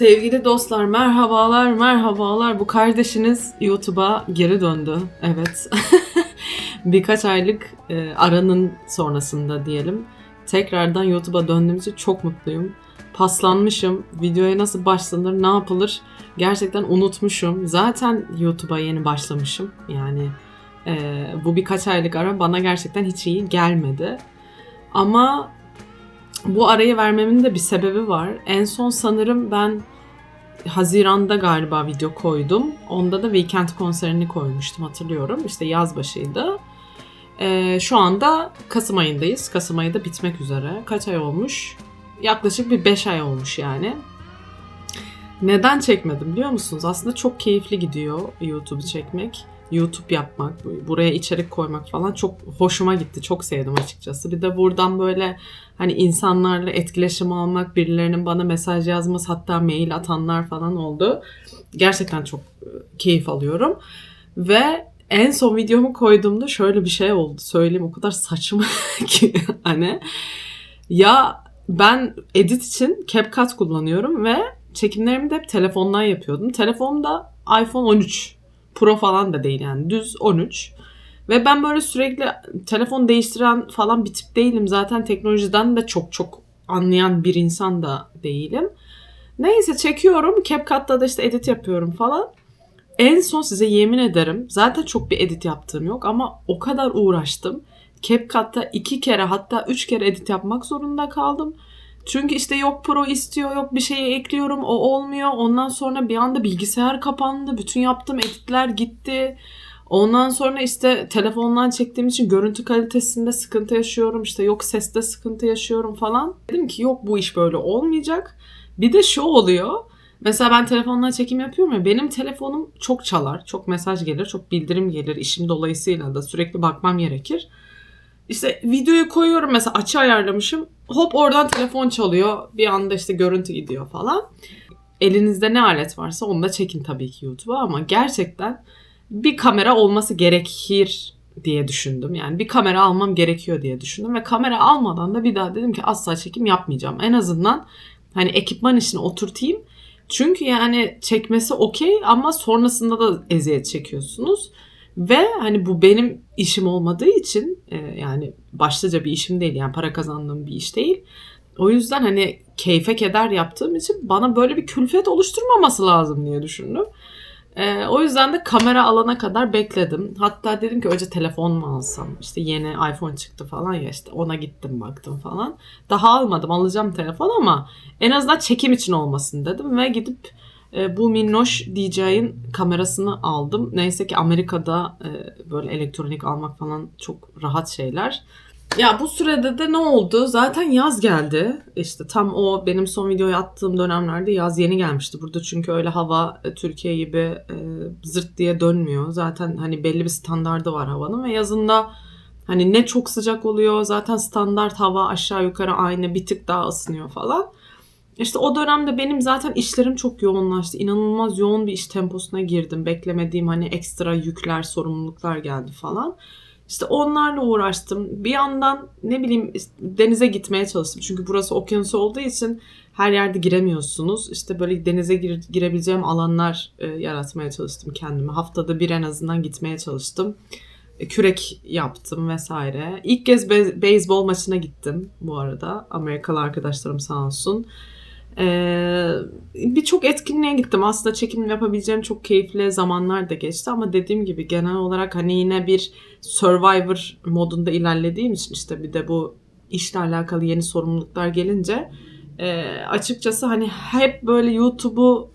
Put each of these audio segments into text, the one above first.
Sevgili dostlar merhabalar merhabalar. Bu kardeşiniz YouTube'a geri döndü. Evet. Birkaç aylık e, aranın sonrasında diyelim. Tekrardan YouTube'a döndüğüm için çok mutluyum. Paslanmışım. Videoya nasıl başlanır ne yapılır gerçekten unutmuşum. Zaten YouTube'a yeni başlamışım. Yani e, bu birkaç aylık ara bana gerçekten hiç iyi gelmedi. Ama bu arayı vermemin de bir sebebi var. En son sanırım ben Haziran'da galiba video koydum. Onda da Weekend konserini koymuştum hatırlıyorum. İşte yaz başıydı. Ee, şu anda Kasım ayındayız. Kasım ayı da bitmek üzere. Kaç ay olmuş? Yaklaşık bir 5 ay olmuş yani. Neden çekmedim biliyor musunuz? Aslında çok keyifli gidiyor YouTube'u çekmek. YouTube yapmak, buraya içerik koymak falan çok hoşuma gitti. Çok sevdim açıkçası. Bir de buradan böyle hani insanlarla etkileşim almak, birilerinin bana mesaj yazması, hatta mail atanlar falan oldu. Gerçekten çok e, keyif alıyorum. Ve en son videomu koyduğumda şöyle bir şey oldu. Söyleyeyim o kadar saçma ki hani ya ben edit için CapCut kullanıyorum ve çekimlerimi de hep telefondan yapıyordum. Telefonda iPhone 13 Pro falan da değil yani düz 13. Ve ben böyle sürekli telefon değiştiren falan bir tip değilim. Zaten teknolojiden de çok çok anlayan bir insan da değilim. Neyse çekiyorum. CapCut'ta da işte edit yapıyorum falan. En son size yemin ederim zaten çok bir edit yaptığım yok ama o kadar uğraştım. CapCut'ta iki kere hatta üç kere edit yapmak zorunda kaldım. Çünkü işte yok pro istiyor, yok bir şeye ekliyorum, o olmuyor. Ondan sonra bir anda bilgisayar kapandı. Bütün yaptığım editler gitti. Ondan sonra işte telefondan çektiğim için görüntü kalitesinde sıkıntı yaşıyorum. İşte yok seste sıkıntı yaşıyorum falan. Dedim ki yok bu iş böyle olmayacak. Bir de şu oluyor. Mesela ben telefondan çekim yapıyorum ya benim telefonum çok çalar. Çok mesaj gelir, çok bildirim gelir. işim dolayısıyla da sürekli bakmam gerekir. İşte videoyu koyuyorum mesela açı ayarlamışım. Hop oradan telefon çalıyor. Bir anda işte görüntü gidiyor falan. Elinizde ne alet varsa onu da çekin tabii ki YouTube'a ama gerçekten bir kamera olması gerekir diye düşündüm. Yani bir kamera almam gerekiyor diye düşündüm ve kamera almadan da bir daha dedim ki asla çekim yapmayacağım. En azından hani ekipman işini oturtayım. Çünkü yani çekmesi okey ama sonrasında da eziyet çekiyorsunuz. Ve hani bu benim işim olmadığı için e, yani başlıca bir işim değil yani para kazandığım bir iş değil. O yüzden hani keyfe keder yaptığım için bana böyle bir külfet oluşturmaması lazım diye düşündüm. E, o yüzden de kamera alana kadar bekledim. Hatta dedim ki önce telefon mu alsam? İşte yeni iPhone çıktı falan ya işte ona gittim baktım falan. Daha almadım alacağım telefon ama en azından çekim için olmasın dedim ve gidip e, bu minnoş DJ'in kamerasını aldım. Neyse ki Amerika'da e, böyle elektronik almak falan çok rahat şeyler. Ya bu sürede de ne oldu? Zaten yaz geldi. İşte tam o benim son videoyu attığım dönemlerde yaz yeni gelmişti burada. Çünkü öyle hava e, Türkiye gibi zırt diye dönmüyor. Zaten hani belli bir standardı var havanın ve yazında hani ne çok sıcak oluyor. Zaten standart hava aşağı yukarı aynı bir tık daha ısınıyor falan. İşte o dönemde benim zaten işlerim çok yoğunlaştı. İnanılmaz yoğun bir iş temposuna girdim. Beklemediğim hani ekstra yükler, sorumluluklar geldi falan. İşte onlarla uğraştım. Bir yandan ne bileyim denize gitmeye çalıştım. Çünkü burası okyanus olduğu için her yerde giremiyorsunuz. İşte böyle denize gire, girebileceğim alanlar e, yaratmaya çalıştım kendime. Haftada bir en azından gitmeye çalıştım. E, kürek yaptım vesaire. İlk kez be- beyzbol maçına gittim bu arada. Amerikalı arkadaşlarım sağ olsun. Ee, Birçok etkinliğe gittim. Aslında çekim yapabileceğim çok keyifli zamanlar da geçti ama dediğim gibi genel olarak hani yine bir Survivor modunda ilerlediğim için işte bir de bu işle alakalı yeni sorumluluklar gelince e, açıkçası hani hep böyle YouTube'u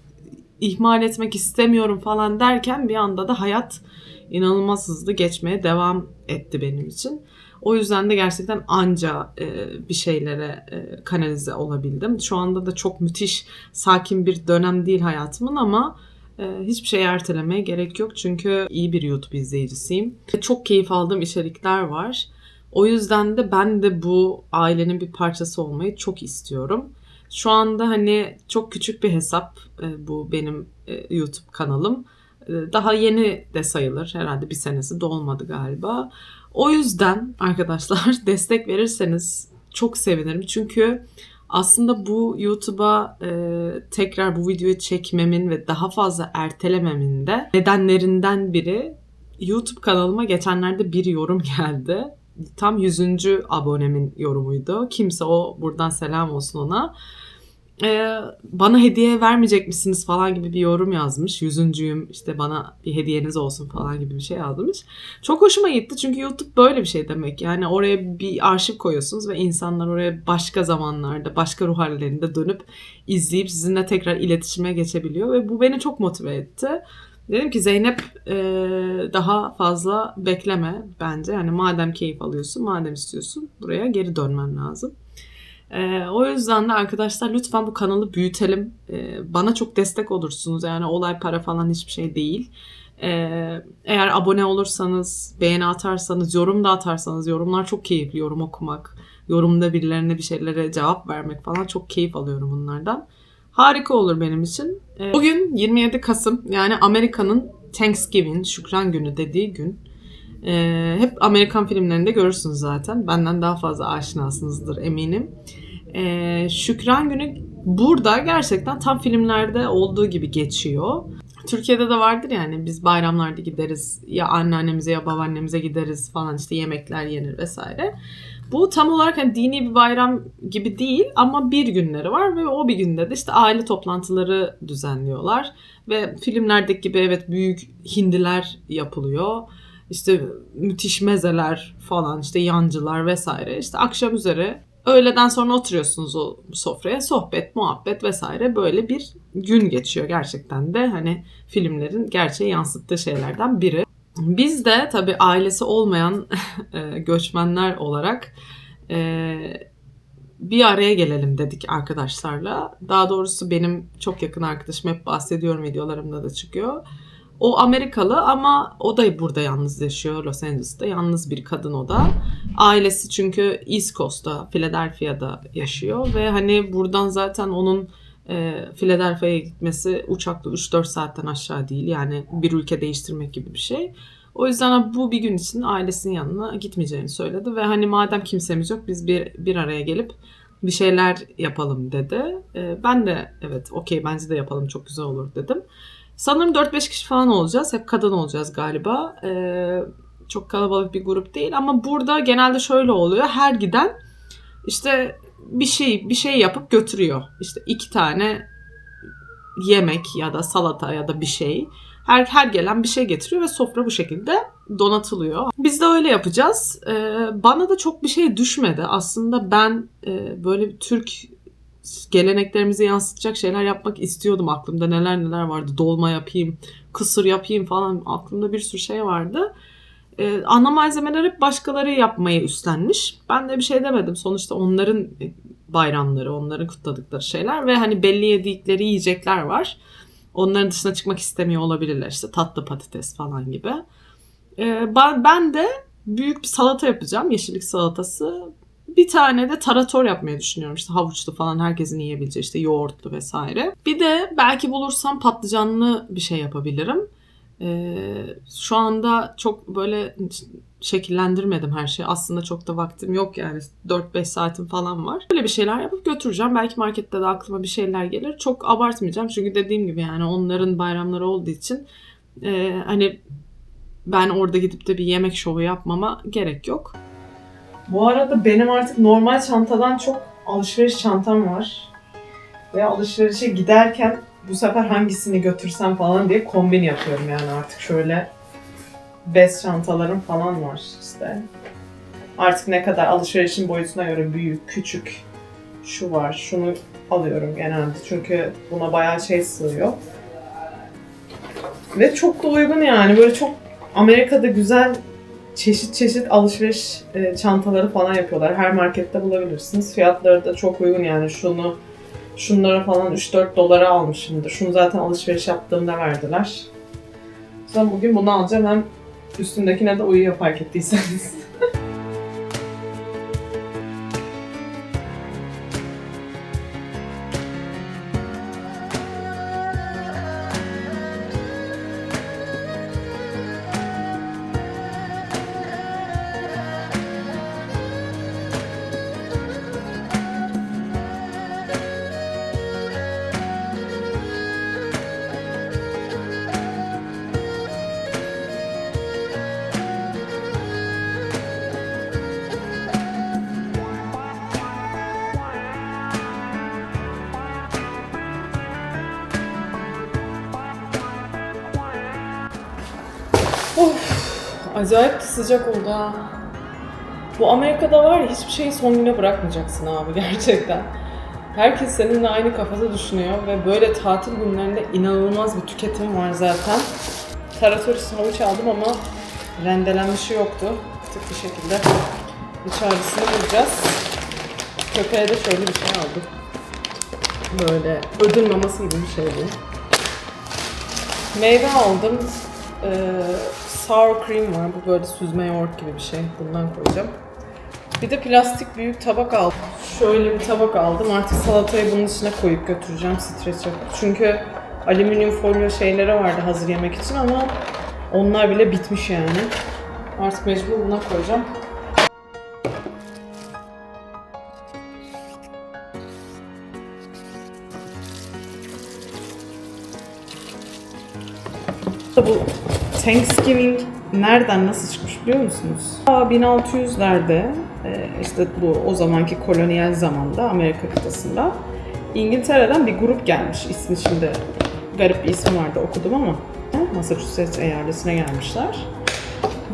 ihmal etmek istemiyorum falan derken bir anda da hayat inanılmaz hızlı geçmeye devam etti benim için. O yüzden de gerçekten anca e, bir şeylere e, kanalize olabildim. Şu anda da çok müthiş, sakin bir dönem değil hayatımın ama e, hiçbir şey ertelemeye gerek yok. Çünkü iyi bir YouTube izleyicisiyim. Çok keyif aldığım içerikler var. O yüzden de ben de bu ailenin bir parçası olmayı çok istiyorum. Şu anda hani çok küçük bir hesap e, bu benim e, YouTube kanalım. E, daha yeni de sayılır. Herhalde bir senesi dolmadı galiba. O yüzden arkadaşlar destek verirseniz çok sevinirim. Çünkü aslında bu YouTube'a e, tekrar bu videoyu çekmemin ve daha fazla ertelememin de nedenlerinden biri YouTube kanalıma geçenlerde bir yorum geldi. Tam 100. abonemin yorumuydu. Kimse o buradan selam olsun ona e, bana hediye vermeyecek misiniz falan gibi bir yorum yazmış. Yüzüncüyüm işte bana bir hediyeniz olsun falan gibi bir şey yazmış. Çok hoşuma gitti çünkü YouTube böyle bir şey demek. Yani oraya bir arşiv koyuyorsunuz ve insanlar oraya başka zamanlarda, başka ruh hallerinde dönüp izleyip sizinle tekrar iletişime geçebiliyor ve bu beni çok motive etti. Dedim ki Zeynep e, daha fazla bekleme bence. Yani madem keyif alıyorsun, madem istiyorsun buraya geri dönmen lazım. Ee, o yüzden de arkadaşlar lütfen bu kanalı büyütelim. Ee, bana çok destek olursunuz. Yani olay para falan hiçbir şey değil. Ee, eğer abone olursanız, beğeni atarsanız, yorum da atarsanız, yorumlar çok keyifli. Yorum okumak, yorumda birilerine bir şeylere cevap vermek falan çok keyif alıyorum bunlardan. Harika olur benim için. Ee, bugün 27 Kasım yani Amerika'nın Thanksgiving, Şükran Günü dediği gün. Ee, hep Amerikan filmlerinde görürsünüz zaten. Benden daha fazla aşinasınızdır eminim. Ee, Şükran Günü burada gerçekten tam filmlerde olduğu gibi geçiyor. Türkiye'de de vardır yani biz bayramlarda gideriz ya anneannemize ya babaannemize gideriz falan işte yemekler yenir vesaire. Bu tam olarak hani dini bir bayram gibi değil ama bir günleri var ve o bir günde de işte aile toplantıları düzenliyorlar. Ve filmlerdeki gibi evet büyük hindiler yapılıyor işte müthiş mezeler falan işte yancılar vesaire işte akşam üzeri öğleden sonra oturuyorsunuz o sofraya sohbet muhabbet vesaire böyle bir gün geçiyor gerçekten de hani filmlerin gerçeği yansıttığı şeylerden biri. Biz de tabii ailesi olmayan e, göçmenler olarak e, bir araya gelelim dedik arkadaşlarla. Daha doğrusu benim çok yakın arkadaşım hep bahsediyorum videolarımda da çıkıyor o Amerikalı ama o da burada yalnız yaşıyor Los Angeles'ta. Yalnız bir kadın o da. Ailesi çünkü East Coast'ta, Philadelphia'da yaşıyor ve hani buradan zaten onun e, Philadelphia'ya gitmesi uçakla 3-4 saatten aşağı değil. Yani bir ülke değiştirmek gibi bir şey. O yüzden bu bir gün için ailesinin yanına gitmeyeceğini söyledi ve hani madem kimsemiz yok biz bir bir araya gelip bir şeyler yapalım dedi. E, ben de evet okey bence de yapalım çok güzel olur dedim. Sanırım 4-5 kişi falan olacağız. Hep kadın olacağız galiba. Ee, çok kalabalık bir grup değil ama burada genelde şöyle oluyor. Her giden işte bir şey bir şey yapıp götürüyor. İşte iki tane yemek ya da salata ya da bir şey. Her her gelen bir şey getiriyor ve sofra bu şekilde donatılıyor. Biz de öyle yapacağız. Ee, bana da çok bir şey düşmedi. Aslında ben e, böyle Türk geleneklerimizi yansıtacak şeyler yapmak istiyordum. Aklımda neler neler vardı. Dolma yapayım, kısır yapayım falan. Aklımda bir sürü şey vardı. Ee, ana malzemeler hep başkaları yapmaya üstlenmiş. Ben de bir şey demedim. Sonuçta onların bayramları, onların kutladıkları şeyler ve hani belli yedikleri yiyecekler var. Onların dışına çıkmak istemiyor olabilirler. İşte tatlı patates falan gibi. Ee, ben de büyük bir salata yapacağım. Yeşillik salatası. Bir tane de tarator yapmayı düşünüyorum. İşte havuçlu falan herkesin yiyebileceği işte yoğurtlu vesaire. Bir de belki bulursam patlıcanlı bir şey yapabilirim. Ee, şu anda çok böyle şekillendirmedim her şeyi. Aslında çok da vaktim yok yani 4-5 saatim falan var. Böyle bir şeyler yapıp götüreceğim. Belki markette de aklıma bir şeyler gelir. Çok abartmayacağım çünkü dediğim gibi yani onların bayramları olduğu için e, hani ben orada gidip de bir yemek şovu yapmama gerek yok. Bu arada benim artık normal çantadan çok alışveriş çantam var. Ve alışverişe giderken bu sefer hangisini götürsem falan diye kombin yapıyorum yani artık şöyle bez çantalarım falan var işte. Artık ne kadar alışverişin boyutuna göre büyük, küçük şu var, şunu alıyorum genelde çünkü buna bayağı şey sığıyor. Ve çok da uygun yani böyle çok Amerika'da güzel çeşit çeşit alışveriş e, çantaları falan yapıyorlar. Her markette bulabilirsiniz. Fiyatları da çok uygun yani şunu şunlara falan 3-4 dolara almışımdır. Şunu zaten alışveriş yaptığımda verdiler. Sonra bugün bunu alacağım hem üstündekine de uyuyor fark ettiyseniz. Acayip sıcak oldu ha. Bu Amerika'da var ya hiçbir şeyi son güne bırakmayacaksın abi gerçekten. Herkes seninle aynı kafada düşünüyor ve böyle tatil günlerinde inanılmaz bir tüketim var zaten. Tarator havuç aldım ama rendelenmişi yoktu. Tık bir şekilde bir çaresini bulacağız. Köpeğe de şöyle bir şey aldım. Böyle ödül maması gibi bir şey bu. Meyve aldım. Ee, sour cream var. Bu böyle süzme yoğurt gibi bir şey. Bundan koyacağım. Bir de plastik büyük tabak aldım. Şöyle bir tabak aldım. Artık salatayı bunun içine koyup götüreceğim streç yapıp. Çünkü alüminyum folyo şeyleri vardı hazır yemek için ama onlar bile bitmiş yani. Artık mecbur buna koyacağım. Bu Thanksgiving nereden nasıl çıkmış biliyor musunuz? Aa, 1600'lerde e, işte bu o zamanki kolonyal zamanda Amerika kıtasında İngiltere'den bir grup gelmiş. İsmi şimdi garip bir ismi vardı okudum ama Massachusetts eyaletine gelmişler.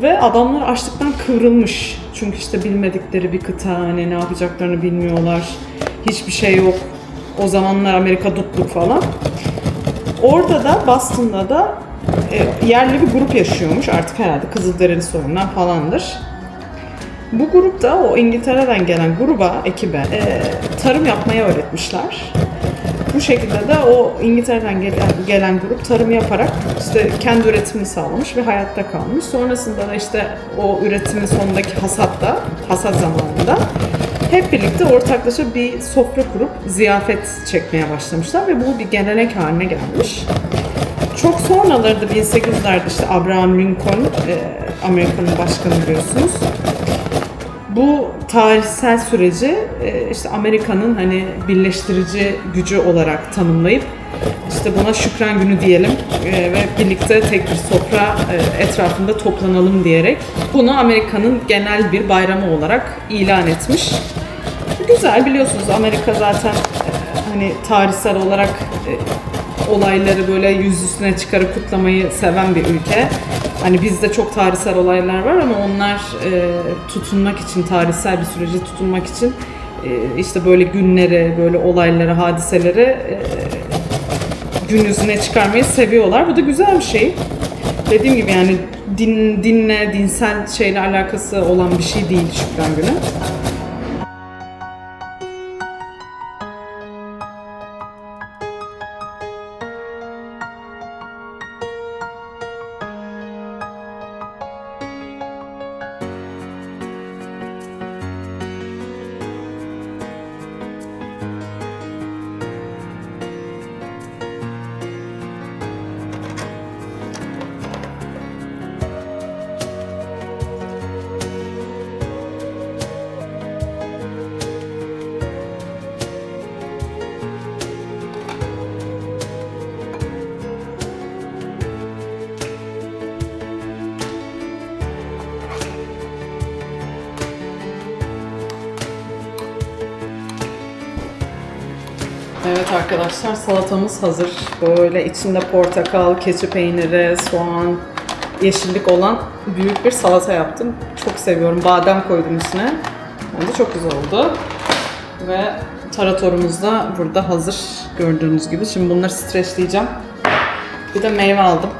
Ve adamlar açlıktan kıvrılmış. Çünkü işte bilmedikleri bir kıta, hani ne yapacaklarını bilmiyorlar. Hiçbir şey yok. O zamanlar Amerika dutluk falan. Orada da Boston'da da yerli bir grup yaşıyormuş. Artık herhalde Kızılderili soyundan falandır. Bu grupta o İngiltere'den gelen gruba, ekibe e, tarım yapmayı öğretmişler. Bu şekilde de o İngiltere'den gelen, gelen grup tarım yaparak işte kendi üretimini sağlamış ve hayatta kalmış. Sonrasında da işte o üretimin sonundaki hasatta, hasat zamanında hep birlikte ortaklaşa bir sofra kurup ziyafet çekmeye başlamışlar ve bu bir gelenek haline gelmiş. Çok sonraları da 1800'lerde işte Abraham Lincoln, e, Amerika'nın başkanı biliyorsunuz. Bu tarihsel süreci e, işte Amerika'nın hani birleştirici gücü olarak tanımlayıp işte buna şükran günü diyelim e, ve birlikte tek bir sofra etrafında toplanalım diyerek bunu Amerika'nın genel bir bayramı olarak ilan etmiş. Güzel biliyorsunuz Amerika zaten hani tarihsel olarak olayları böyle yüz üstüne çıkarıp kutlamayı seven bir ülke. Hani bizde çok tarihsel olaylar var ama onlar e, tutunmak için, tarihsel bir sürece tutunmak için e, işte böyle günleri, böyle olayları, hadiseleri e, gün yüzüne çıkarmayı seviyorlar. Bu da güzel bir şey. Dediğim gibi yani din, dinle, dinsel şeyle alakası olan bir şey değil Şükran Günü. Arkadaşlar salatamız hazır. Böyle içinde portakal, keçi peyniri, soğan, yeşillik olan büyük bir salata yaptım. Çok seviyorum. Badem koydum içine. Bence çok güzel oldu. Ve taratorumuz da burada hazır gördüğünüz gibi. Şimdi bunları streçleyeceğim. Bir de meyve aldım.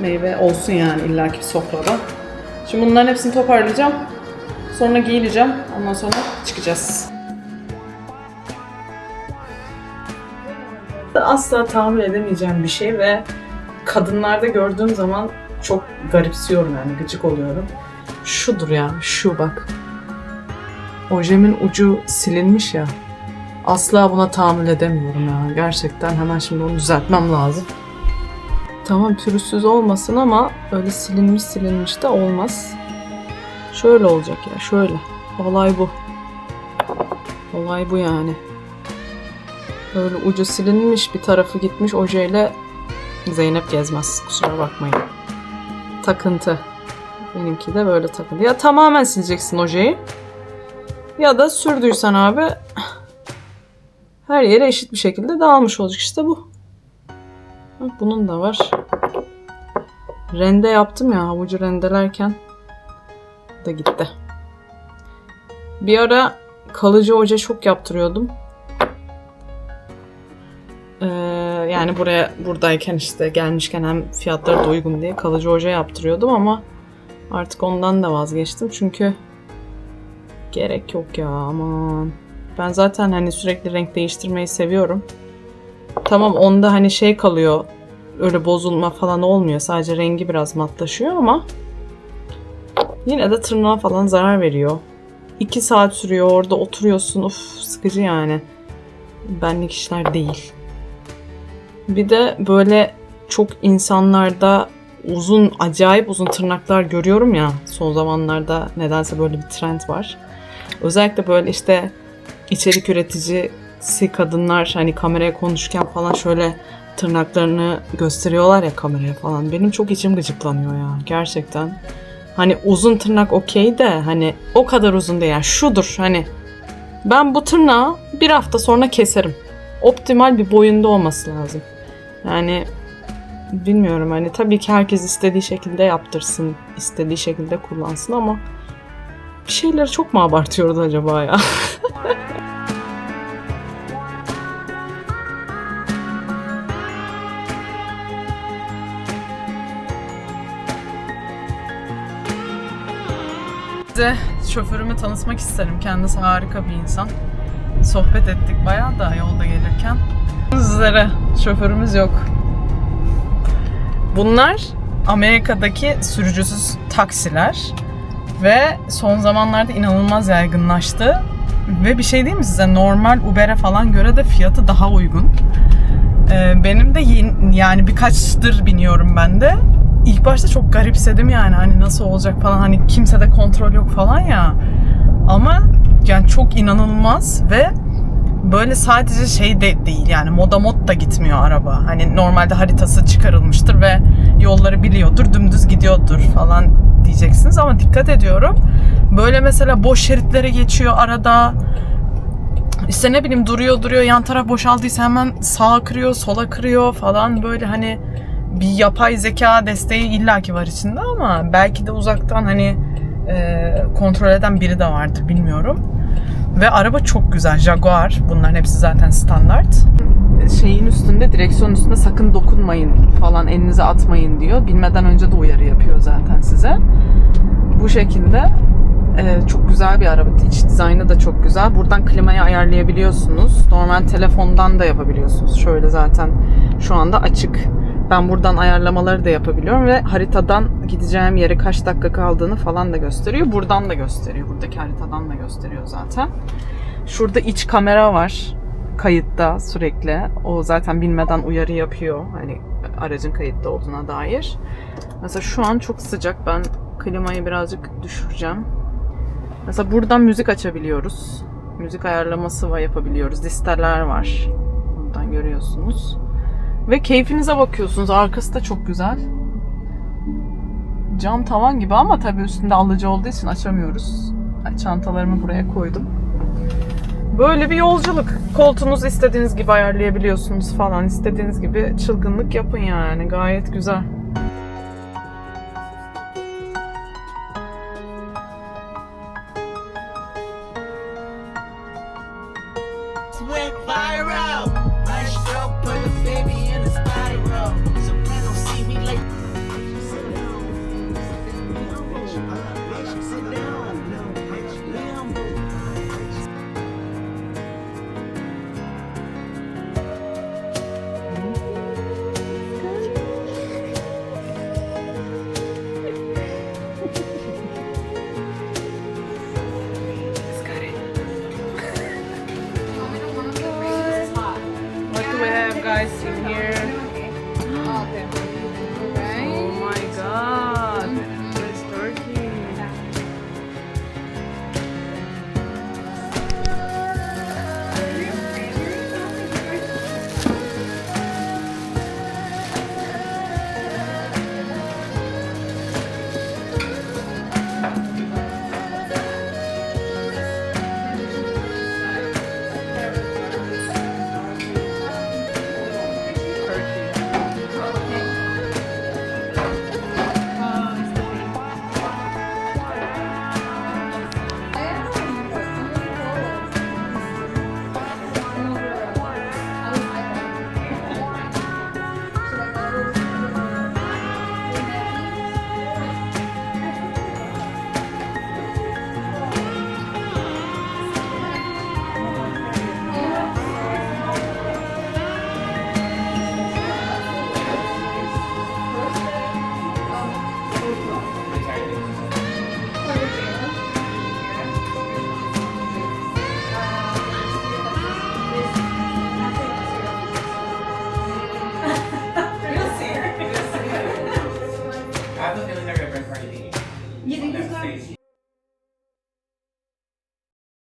Meyve olsun yani illaki sofrada. Şimdi bunların hepsini toparlayacağım. Sonra giyineceğim. Ondan sonra çıkacağız. Asla tahammül edemeyeceğim bir şey ve kadınlarda gördüğüm zaman çok garipsiyorum yani gıcık oluyorum. Şudur ya, şu bak. Ojemin ucu silinmiş ya. Asla buna tahammül edemiyorum ya. Gerçekten hemen şimdi onu düzeltmem lazım. Tamam pürüzsüz olmasın ama öyle silinmiş silinmiş de olmaz. Şöyle olacak ya şöyle. Olay bu. Olay bu yani. Böyle ucu silinmiş bir tarafı gitmiş ojeyle Zeynep gezmez kusura bakmayın. Takıntı. Benimki de böyle takıntı. Ya tamamen sileceksin ojeyi. Ya da sürdüysen abi her yere eşit bir şekilde dağılmış olacak işte bu. Bunun da var. Rende yaptım ya havucu rendelerken da gitti. Bir ara kalıcı oje çok yaptırıyordum. Yani buraya buradayken işte gelmişken hem fiyatları da uygun diye kalıcı oje yaptırıyordum ama artık ondan da vazgeçtim çünkü gerek yok ya aman. Ben zaten hani sürekli renk değiştirmeyi seviyorum. Tamam onda hani şey kalıyor öyle bozulma falan olmuyor. Sadece rengi biraz matlaşıyor ama yine de tırnağa falan zarar veriyor. 2 saat sürüyor orada oturuyorsun. Uf sıkıcı yani. Benlik işler değil. Bir de böyle çok insanlarda uzun, acayip uzun tırnaklar görüyorum ya. Son zamanlarda nedense böyle bir trend var. Özellikle böyle işte içerik üreticisi kadınlar hani kameraya konuşurken falan şöyle tırnaklarını gösteriyorlar ya kameraya falan. Benim çok içim gıcıklanıyor ya gerçekten. Hani uzun tırnak okey de hani o kadar uzun değil yani şudur hani ben bu tırnağı bir hafta sonra keserim. Optimal bir boyunda olması lazım. Yani bilmiyorum hani tabii ki herkes istediği şekilde yaptırsın, istediği şekilde kullansın ama bir şeyleri çok mu abartıyoruz acaba ya? Size şoförümü tanıtmak isterim. Kendisi harika bir insan. Sohbet ettik bayağı da yolda gelirken. Üzere şoförümüz yok. Bunlar Amerika'daki sürücüsüz taksiler ve son zamanlarda inanılmaz yaygınlaştı. Ve bir şey diyeyim mi size normal Uber'e falan göre de fiyatı daha uygun. Ee, benim de yeni, yani birkaçtır biniyorum ben de. İlk başta çok garipsedim yani hani nasıl olacak falan hani kimsede kontrol yok falan ya. Ama yani çok inanılmaz ve böyle sadece şey de değil yani moda mod da gitmiyor araba. Hani normalde haritası çıkarılmıştır ve yolları biliyordur, dümdüz gidiyordur falan diyeceksiniz ama dikkat ediyorum. Böyle mesela boş şeritlere geçiyor arada. İşte ne bileyim duruyor duruyor yan taraf boşaldıysa hemen sağa kırıyor, sola kırıyor falan böyle hani bir yapay zeka desteği illaki var içinde ama belki de uzaktan hani e, kontrol eden biri de vardır bilmiyorum. Ve araba çok güzel. Jaguar. Bunların hepsi zaten standart. Şeyin üstünde, direksiyon üstünde sakın dokunmayın falan, elinize atmayın diyor. Bilmeden önce de uyarı yapıyor zaten size. Bu şekilde e, çok güzel bir araba. İç dizaynı da çok güzel. Buradan klimayı ayarlayabiliyorsunuz. Normal telefondan da yapabiliyorsunuz. Şöyle zaten şu anda açık. Ben buradan ayarlamaları da yapabiliyorum ve haritadan gideceğim yere kaç dakika kaldığını falan da gösteriyor. Buradan da gösteriyor. Buradaki haritadan da gösteriyor zaten. Şurada iç kamera var. Kayıtta sürekli. O zaten bilmeden uyarı yapıyor. Hani aracın kayıtta olduğuna dair. Mesela şu an çok sıcak. Ben klimayı birazcık düşüreceğim. Mesela buradan müzik açabiliyoruz. Müzik ayarlaması var yapabiliyoruz. Listeler var. Buradan görüyorsunuz. Ve keyfinize bakıyorsunuz. Arkası da çok güzel. Cam tavan gibi ama tabii üstünde alıcı olduğu için açamıyoruz. Çantalarımı buraya koydum. Böyle bir yolculuk. Koltuğunuzu istediğiniz gibi ayarlayabiliyorsunuz falan. İstediğiniz gibi çılgınlık yapın yani. Gayet güzel.